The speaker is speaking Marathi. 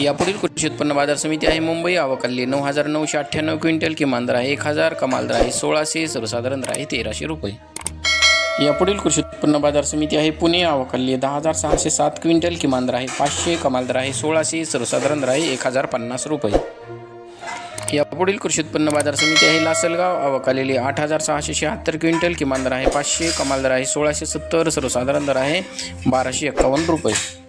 यापुढील कृषी उत्पन्न बाजार समिती आहे. मुंबई आवकल्ली नऊ हजार नऊशे अठ्ठ्याण्णव क्विंटल किमान दर आहे. एक हजार कमाल दर आहे. सोळाशे सर्वसाधारण दर आहे. तेराशे रुपये. यापुढील कृषी उत्पन्न बाजार समिती आहे. पुणे आवकल्ली दहा हजार सहाशे सात क्विंटल किमान दर आहे. पाचशे कमाल दर आहे. सोळाशे सर्वसाधारण दर आहे. एक हजार पन्नास रुपये. यापुढील कृषी उत्पन्न बाजार समिती आहे. लासलगाव अवकालेली आठ हजार सहाशे शहात्तर क्विंटल किमान दर आहे. पाचशे कमाल दर आहे. सोळाशे सत्तर सर्वसाधारण दर आहे. बाराशे एक्कावन्न रुपये.